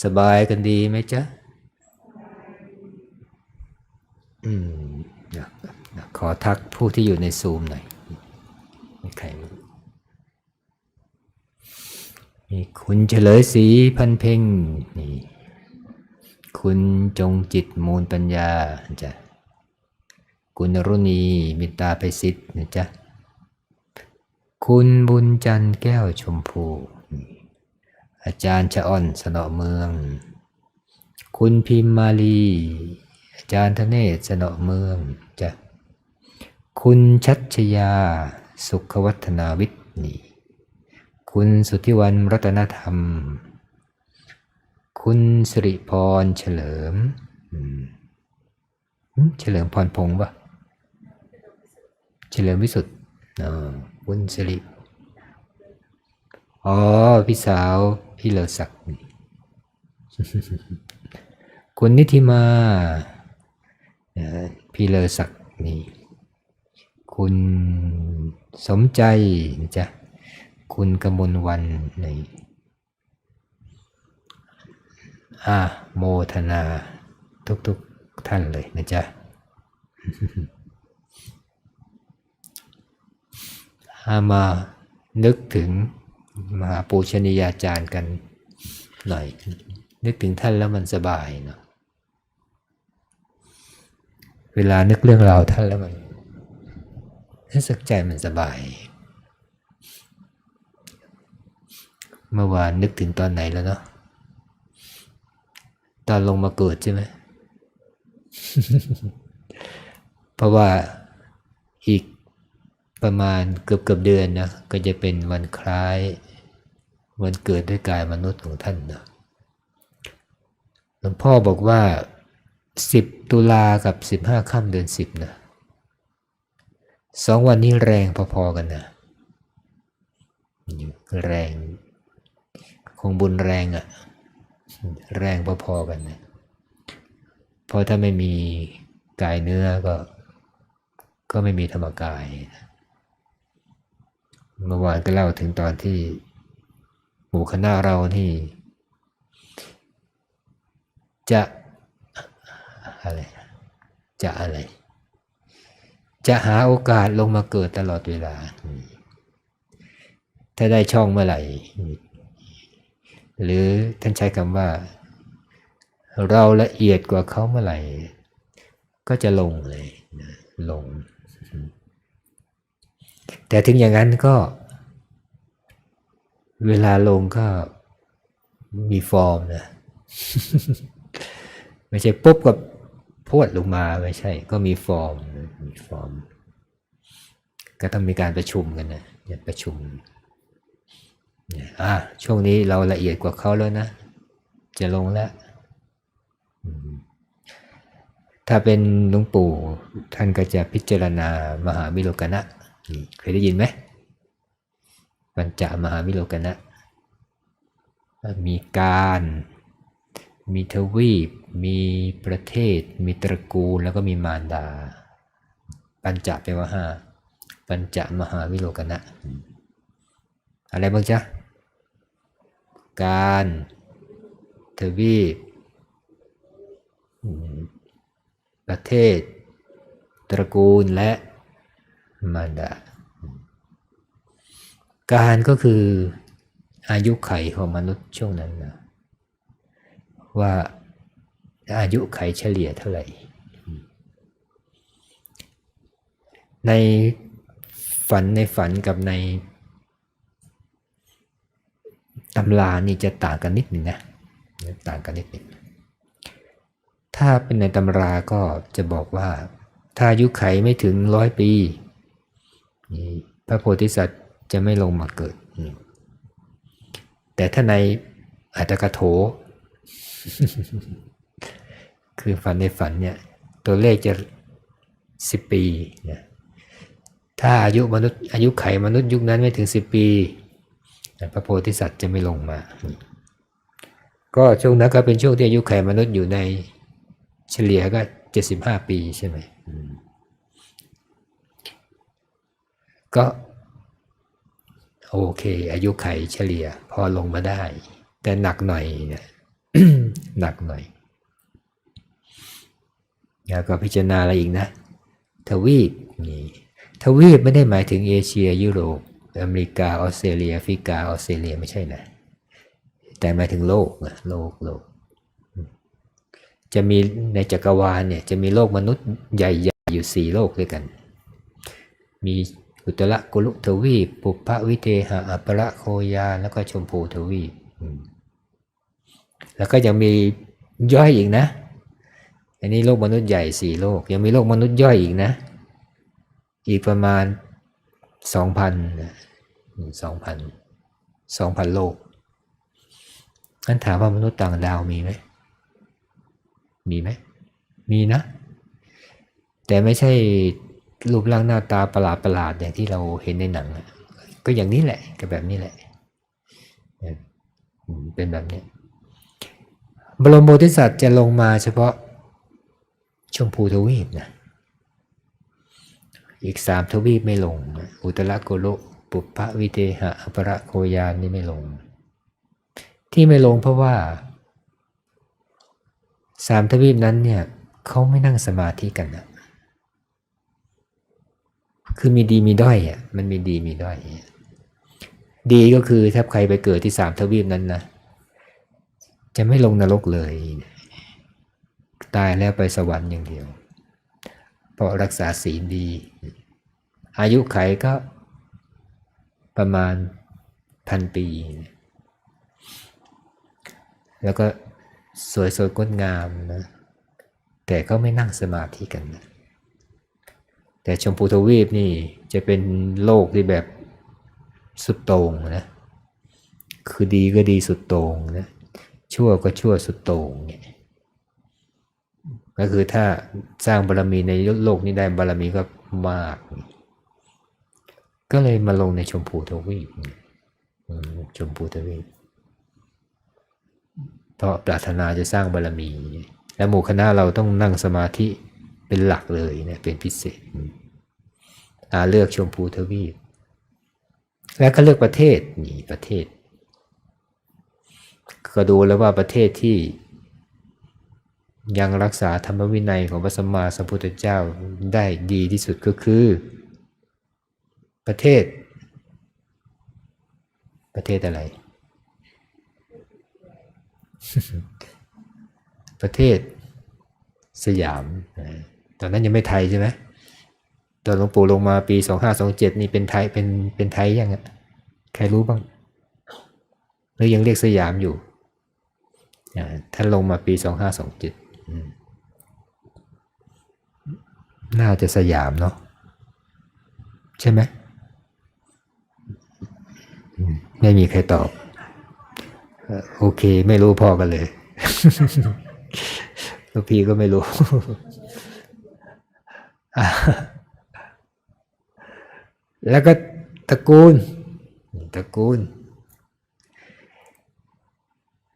สบายกันดีไหมจ๊ะ อืมขอทักผู้ที่อยู่ในซูมหน่อย มีใครมีคุณเฉลยศรีพันเพ่งนี่คุณจงจิตมูลปัญญาจ้ะคุณรุณีมิตาไปสิทธิ์นะจ๊ะ คุณบุญจันทร์แก้วชมพู อาจารย์ชะอ่อนสนอเมือง คุณพิมมาลี อาจารย์ธเนศสนอเมืองจ้ะคุณชัชยา สุขวัฒนาวิทย์นี่คุณสุทธิวันรัตนธรรม คุณสิริพรเฉลิมเฉลิมพรพงษ์ปะเฉลิมวิสุทธิ์อ๋อคุณสิริ อ๋อ พี่สาว พี่เลอศักดิ์คุณนิธิมาพี่เลอศักดิ์นี่คุณสมใจนะจ๊ะคุณกมลวันนี่อาโมทนา ทุกๆท่านเลยนะจ๊ะอามานึกถึง มหาปูชนียาจารย์กันหน่อย นึกถึงท่านแล้วมันสบายเนาะเวลานึกเรื่องราวท่านแล้วมันรู้สึกใจมันสบาย เมื่อวานนึกถึงตอนไหนแล้วเนาะตอนลงมาเกิดใช่ไหมเพราะว่าอีก ประมาณเกือบเกือบเดือนนะก็จะเป็นวันคล้าย วันเกิดด้วยกายมนุษย์ของท่านนะหลวงพ่อบอกว่า 10 ตุลากับ 15ค่ำเดือน 10นะสองวันนี้แรงพอๆกันนะแรงคงบุญแรงอะ่ะแรงพอๆกันนะเพราะถ้าไม่มีกายเนื้อก็ ก็ไม่มีธรรมกายนะ เมื่อวานก็เล่าถึงตอนที่หมู่คณะเราที่ จะอะไร จะอะไร จะหาโอกาสลงมาเกิดตลอดเวลา ถ้าได้ช่องเมื่อไหร่ หรือท่านใช้คำว่า เราละเอียดกว่าเขาเมื่อไหร่ ก็จะลงเลยลง แต่ถึงอย่างนั้นก็ เวลาลงก็มีฟอร์มนะไม่ใช่ปุ๊บกับพวดลงมาไม่ใช่ ก็มีฟอร์มมีฟอร์ม ก็ต้องมีการประชุมกันนะอย่าประชุมเนี่ยอะช่วงนี้เราละเอียดกว่าเขาแล้วนะ จะลงแล้ว ถ้าเป็นหลวงปู่ท่านก็จะพิจารณามหาวิโลกนะ เคยได้ยินไหมปัญจมหาวิโลกนะมีการ มีทวีป มีประเทศ มีตระกูล แล้วก็มีมารดา ปัญจแปลว่าห้าปัญจมหาวิโลกนะ อะไรบ้างจ๊ะ การ ทวีป ประเทศ ตระกูลและ มารดา การก็คืออายุไขของมนุษย์ช่วงนั้นนะว่าอายุไขเฉลี่ยเท่าไหร่ ในฝันในฝันกับในตำรานี่จะต่างกันนิดหนึ่งนะ ต่างกันนิดหนึ่ง ถ้าเป็นในตำราก็จะบอกว่า ถ้าอายุไขไม่ถึงร้อยปี พระโพธิสัตว์จะไม่ลงมาเกิดอืมแต่ถ้าในอัตถกโถ คือฝันในฝันเนี่ย ตัวเลขจะสิบปีนะถ้าอายุมนุษย์อายุไขมนุษย์ยุคนั้นไม่ถึงสิบปี พระโพธิสัตว์จะไม่ลงมา ก็ช่วงนั้นก็เป็นช่วงที่อายุไขมนุษย์อยู่ในเฉลี่ยก็เจ็ดสิบห้าปีใช่ไหมอืม ก็โอเค อายุไขเฉลี่ย พอลงมาได้ แต่หนักหน่อยเนี่ยหนักหน่อยแล้วก็พิจารณาอะไรอีกนะ ทวีปนี่ทวีปไม่ได้หมายถึงเอเชีย ยุโรป อเมริกา ออสเตรเลียแอฟริกา ออสเตรเลียไม่ใช่นะ แต่หมายถึงโลกนะโลกโลก จะมีในจักรวาลเนี่ยจะมีโลกมนุษย์ใหญ่ ๆ อยู่สี่โลกด้วยกัน มี อุตรกุลุทวีปปุพพวิเทหะอัประโคยานแล้วก็ชมพูทวีปแล้วก็ยังมีย่อยอีกนะ อันนี้โลกมนุษย์ใหญ่สี่โลก ยังมีโลกมนุษย์ย่อยอีกนะ อีกประมาณสองพันสองพันสองพันโลกอันถามว่ามนุษย์ต่างดาวมีไหม มีไหม มีนะ แต่ไม่ใช่ รูปร่างหน้าตาประหลาดประหลาดอย่างที่เราเห็นในหนังก็อย่างนี้แหละก็แบบนี้แหละเป็นแบบนี้บรมโพธิสัตว์จะลงมาเฉพาะชมพูทวีปนะอีกสามทวีปไม่ลง อุตรโกโลปุพพวิเทหะอปรโคยานนี่ไม่ลง ที่ไม่ลงเพราะว่าสามทวีปนั้นเนี่ยเขาไม่นั่งสมาธิกันนะ คือมีดีมีด้อยอะมันมีดีมีด้อยดีก็คือถ้าใครไปเกิดที่สามทวีปนั้นนะจะไม่ลงนรกเลย ตายแล้วไปสวรรค์อย่างเดียว เพราะรักษาศีลดี อายุไขก็ประมาณพันปี แล้วก็สวยสดงดงามนะแต่ก็ไม่นั่งสมาธิกันนะ แต่ชมพูทวีปนี่จะเป็นโลกที่แบบสุดโต่งนะ คือดีก็ดีสุดโต่งนะ ชั่วก็ชั่วสุดโต่งเนี่ย ก็คือถ้าสร้างบารรมีในโลกนี้ได้บารรมีก็มาก ก็เลยมาลงในชมพูทวีปชมพูทวีปเพราะปรารถนาจะสร้างบารรมี และหมู่คณะเราต้องนั่งสมาธิ เป็นหลักเลยเนี่ยเป็นพิเศษอาเลือกชมพูทวีป แล้วก็เลือกประเทศนี่ประเทศ ก็ดูแล้วว่าประเทศที่ ยังรักษาธรรมวินัยของพระสัมมาสัมพุทธเจ้าได้ดีที่สุดก็คือ ประเทศ ประเทศอะไร ประเทศสยามนะ ตอนนั้นยังไม่ไทยใช่ไหมตอนหลวงปู่ลงมาปี2527นี่เป็นไทยเป็นเป็นไทยยังอะใครรู้บ้างหรือยังเรียกสยามอยู่อ่าท่านลงมาปี2527อืมน่าจะสยามเนาะใช่ไหมไม่มีใครตอบ โอเค ไม่รู้พอกันเลยแลูกพี่ก็ไม่รู้ แล้วก็ตระกูล ตระกูล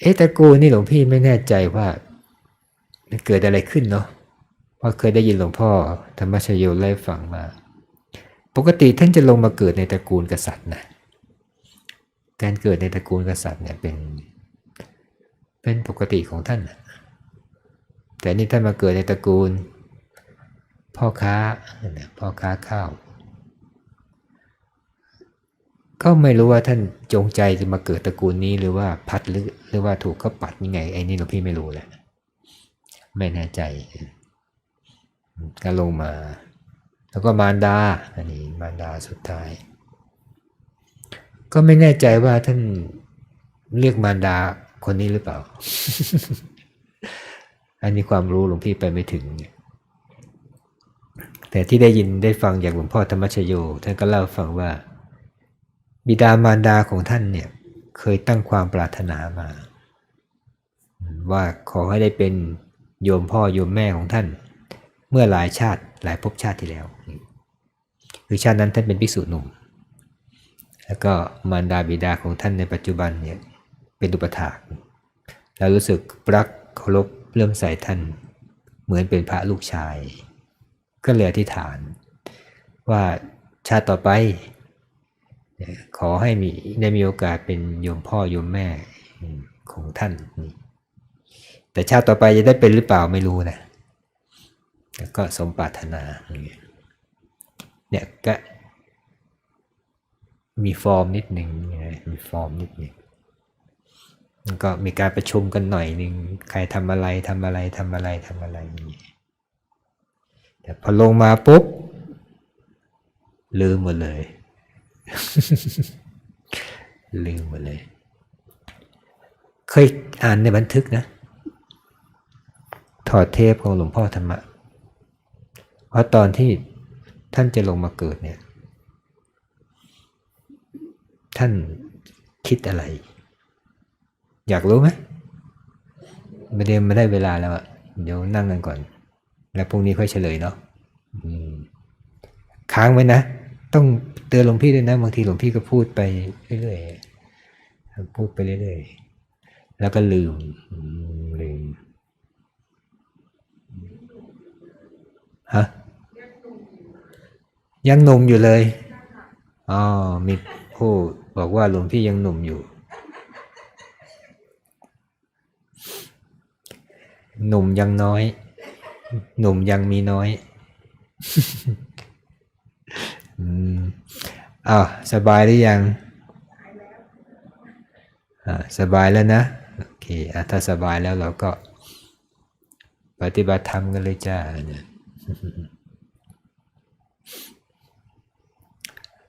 เอ๊ะตระกูลนี่หลวงพี่ไม่แน่ใจว่า มันเกิดอะไรขึ้นเนาะเพราะเคยได้ยินหลวงพ่อธรรมชโยเล่าฟังมา ปกติท่านจะลงมาเกิดในตระกูลกษัตริย์นะการเกิดในตระกูลกษัตริย์เนี่ยเป็น เป็นปกติของท่าน แต่นี่ท่านมาเกิดในตระกูล พ่อค้าพ่อค้าข้าว ก็ไม่รู้ว่าท่านจงใจจะมาเกิดตระกูลนี้หรือว่าพัดหรือหรือว่าถูกเขาปัดยังไงไอ้นี่หลวงพี่ไม่รู้แหละไม่แน่ใจก็ลงมา แล้วก็มารดาอันนี้มารดาสุดท้าย ก็ไม่แน่ใจว่าท่านเรียกมารดาคนนี้หรือเปล่า อันนี้ความรู้หลวงพี่ไปไม่ถึง แต่ที่ได้ยินได้ฟังจากหลวงพ่อธรรมชโยท่านก็เล่าฟังว่า บิดามารดาของท่านเนี่ยเคยตั้งความปรารถนามา ว่าขอให้ได้เป็นโยมพ่อโยมแม่ของท่าน เมื่อหลายชาติหลายภพชาติที่แล้วคือชาตินั้นท่านเป็นภิกษุหนุ่ม แล้วก็มารดาบิดาของท่านในปัจจุบันเนี่ยเป็นอุปถากแล้วรู้สึกรักเคารพเลื่อมใสท่านเหมือนเป็นพระลูกชาย ก็เลยอธิษฐาน ว่าชาติต่อไป ขอให้มีได้มีโอกาสเป็นโยมพ่อโยมแม่ของท่านนี่แต่ชาติต่อไปจะได้เป็นหรือเปล่าไม่รู้นะแต่ก็สมปรารถนาเนี่ยก็มีฟอร์มนิดหนึ่งมีฟอร์มนิดหนึ่งแล้วก็มีการประชุมกันหน่อยหนึ่งใครทำอะไรทำอะไรทำอะไรทำอะไรอย่างเงี้ย แต่พอลงมาปุ๊บ ลืมหมดเลย ลืมหมดเลย เคยอ่านในบันทึกนะ ถอดเทปของหลวงพ่อธรรมะเพราะตอนที่ท่านจะลงมาเกิดเนี่ย ท่านคิดอะไร อยากรู้ไหมไม่ได้ไม่ได้เวลาแล้วอะเดี๋ยวนั่งกันก่อน แล้วพรุ่งนี้ค่อยเฉลยเนาะค้างไว้นะ ต้องเตือนหลวงพี่ด้วยนะ บางทีหลวงพี่ก็พูดไปเรื่อยๆพูดไปเรื่อยๆแล้วก็ลืมอืมลืมฮะยังหนุ่มอยู่เลยอ๋อมีผู้บอกว่าหลวงพี่ยังหนุ่มอยู่หนุ่มยังน้อย หนุ่มยังมีน้อยอืมอ้าวสบายหรือยังอ่สบายแล้วนะ โอเคอถ้าสบายแล้วเราก็ ปฏิบัติธรรมกันเลยจ้าเนี่ย